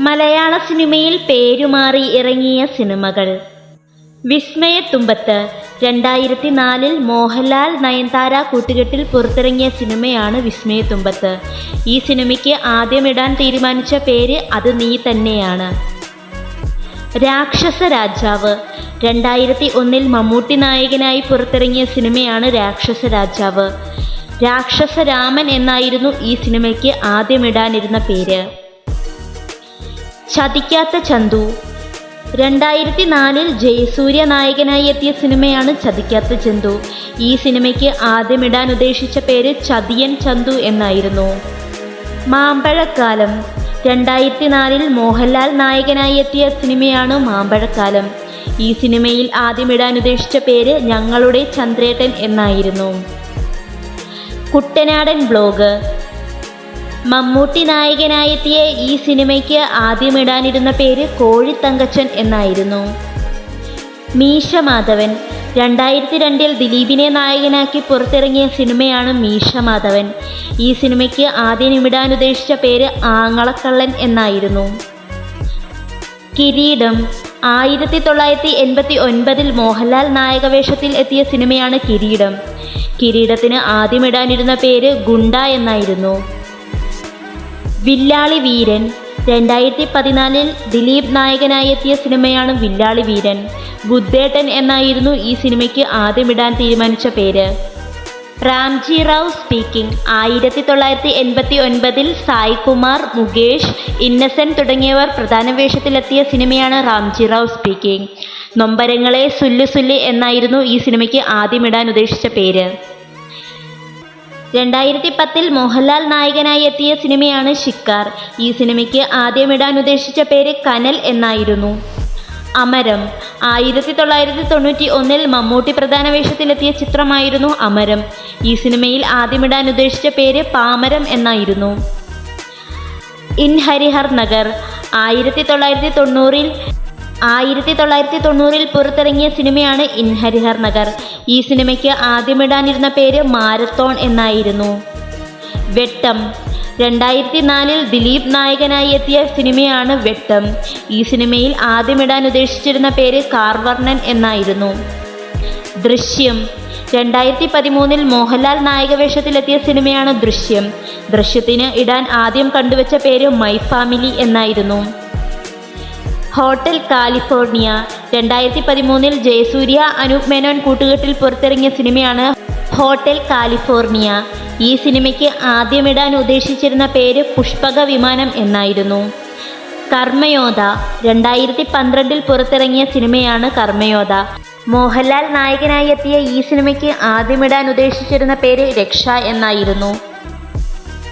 മലയാള സിനിമയിൽ പേരുമാറി ഇറങ്ങിയ സിനിമകൾ. വിസ്മയത്തുമ്പത്ത് രണ്ടായിരത്തി നാലിൽ മോഹൻലാൽ നയൻതാര കൂട്ടുകെട്ടിൽ പുറത്തിറങ്ങിയ സിനിമയാണ് വിസ്മയത്തുമ്പത്ത്. ഈ സിനിമയ്ക്ക് ആദ്യമിടാൻ തീരുമാനിച്ച പേര് അത് നീ തന്നെയാണ്. രാക്ഷസ രാജാവ്. രണ്ടായിരത്തി ഒന്നിൽ മമ്മൂട്ടി നായകനായി പുറത്തിറങ്ങിയ സിനിമയാണ് രാക്ഷസ രാജാവ്. രാക്ഷസ രാമൻ എന്നായിരുന്നു ഈ സിനിമയ്ക്ക് ആദ്യമിടാനിരുന്ന പേര്. ചതിക്കാത്ത ചന്തു. രണ്ടായിരത്തി നാലിൽ ജയസൂര്യ നായകനായി എത്തിയ സിനിമയാണ് ചതിക്കാത്ത ചന്തു. ഈ സിനിമയ്ക്ക് ആദ്യമിടാൻ ഉദ്ദേശിച്ച പേര് ചതിയൻ ചന്തു എന്നായിരുന്നു. മാമ്പഴക്കാലം. രണ്ടായിരത്തി നാലിൽ മോഹൻലാൽ നായകനായി എത്തിയ സിനിമയാണ് മാമ്പഴക്കാലം. ഈ സിനിമയിൽ ആദ്യമിടാൻ ഉദ്ദേശിച്ച പേര് ഞങ്ങളുടെ ചന്ദ്രേട്ടൻ എന്നായിരുന്നു. കുട്ടനാടൻ ബ്ലോഗ്. മമ്മൂട്ടി നായകനായെത്തിയ ഈ സിനിമയ്ക്ക് ആദ്യമിടാനിരുന്ന പേര് കോഴിത്തങ്കച്ചൻ എന്നായിരുന്നു. മീശ മാധവൻ. രണ്ടായിരത്തി രണ്ടിൽ ദിലീപിനെ നായകനാക്കി പുറത്തിറങ്ങിയ സിനിമയാണ് മീശ മാധവൻ. ഈ സിനിമയ്ക്ക് ആദ്യം ഇടാൻ ഉദ്ദേശിച്ച പേര് ആങ്ങളക്കള്ളൻ എന്നായിരുന്നു. കിരീടം. ആയിരത്തി തൊള്ളായിരത്തി എൺപത്തി ഒൻപതിൽ മോഹൻലാൽ നായകവേഷത്തിൽ എത്തിയ സിനിമയാണ് കിരീടം. കിരീടത്തിന് ആദ്യമിടാനിരുന്ന പേര് ഗുണ്ട എന്നായിരുന്നു. വില്ലാളി വീരൻ. രണ്ടായിരത്തി പതിനാലിൽ ദിലീപ് നായകനായി എത്തിയ സിനിമയാണ് വില്ലാളി വീരൻ. ബുദ്ധേട്ടൻ എന്നായിരുന്നു ഈ സിനിമയ്ക്ക് ആദ്യമിടാൻ തീരുമാനിച്ച പേര്. റാംജി റാവു സ്പീക്കിംഗ്. ആയിരത്തി തൊള്ളായിരത്തി എൺപത്തി ഒൻപതിൽ സായികുമാർ മുകേഷ് ഇന്നസെന്റ് തുടങ്ങിയവർ പ്രധാന വേഷത്തിലെത്തിയ സിനിമയാണ് റാംജി റാവു സ്പീക്കിംഗ്. നൊമ്പരങ്ങളെ സുല്ലു സുല്ലി എന്നായിരുന്നു ഈ സിനിമയ്ക്ക് ആദ്യമിടാൻ ഉദ്ദേശിച്ച പേര്. രണ്ടായിരത്തി പത്തിൽ മോഹൻലാൽ നായകനായി എത്തിയ സിനിമയാണ് ഷിക്കാർ ഈ സിനിമയ്ക്ക് ആദ്യമിടാൻ ഉദ്ദേശിച്ച പേര് കനൽ എന്നായിരുന്നു. അമരം. ആയിരത്തി തൊള്ളായിരത്തി തൊണ്ണൂറ്റി ഒന്നിൽ മമ്മൂട്ടി പ്രധാന വേഷത്തിലെത്തിയ ചിത്രമായിരുന്നു അമരം. ഈ സിനിമയിൽ ആദ്യമിടാൻ ഉദ്ദേശിച്ച പേര് പാമരം എന്നായിരുന്നു. ഇൻ ഹരിഹർ നഗർ. ആയിരത്തി തൊള്ളായിരത്തി തൊണ്ണൂറിൽ ആയിരത്തി തൊള്ളായിരത്തി തൊണ്ണൂറിൽ പുറത്തിറങ്ങിയ സിനിമയാണ് ഇൻ ഹരിഹർ നഗർ. ഈ സിനിമയ്ക്ക് ആദ്യമിടാനിരുന്ന പേര് മാരത്തോൺ എന്നായിരുന്നു. വെട്ടം. രണ്ടായിരത്തി നാലിൽ ദിലീപ് നായകനായി എത്തിയ സിനിമയാണ് വെട്ടം. ഈ സിനിമയിൽ ആദ്യമിടാൻ ഉദ്ദേശിച്ചിരുന്ന പേര് കാർവർണൻ എന്നായിരുന്നു. ദൃശ്യം. രണ്ടായിരത്തി പതിമൂന്നിൽ മോഹൻലാൽ നായകവേഷത്തിലെത്തിയ സിനിമയാണ് ദൃശ്യം. ദൃശ്യത്തിന് ഇടാൻ ആദ്യം കണ്ടുവച്ച പേര് മൈ ഫാമിലി എന്നായിരുന്നു. Hotel California. രണ്ടായിരത്തി പതിമൂന്നിൽ ജയസൂര്യ അനൂപ് മേനോൻ കൂട്ടുകെട്ടിൽ പുറത്തിറങ്ങിയ സിനിമയാണ് ഹോട്ടൽ കാലിഫോർണിയ. ഈ സിനിമയ്ക്ക് ആദ്യമിടാൻ ഉദ്ദേശിച്ചിരുന്ന പേര് പുഷ്പക വിമാനം എന്നായിരുന്നു. കർമ്മയോധ. രണ്ടായിരത്തി പന്ത്രണ്ടിൽ പുറത്തിറങ്ങിയ സിനിമയാണ് കർമ്മയോധ. മോഹൻലാൽ നായകനായി എത്തിയ ഈ സിനിമയ്ക്ക് ആദ്യമിടാൻ ഉദ്ദേശിച്ചിരുന്ന പേര് രക്ഷ എന്നായിരുന്നു.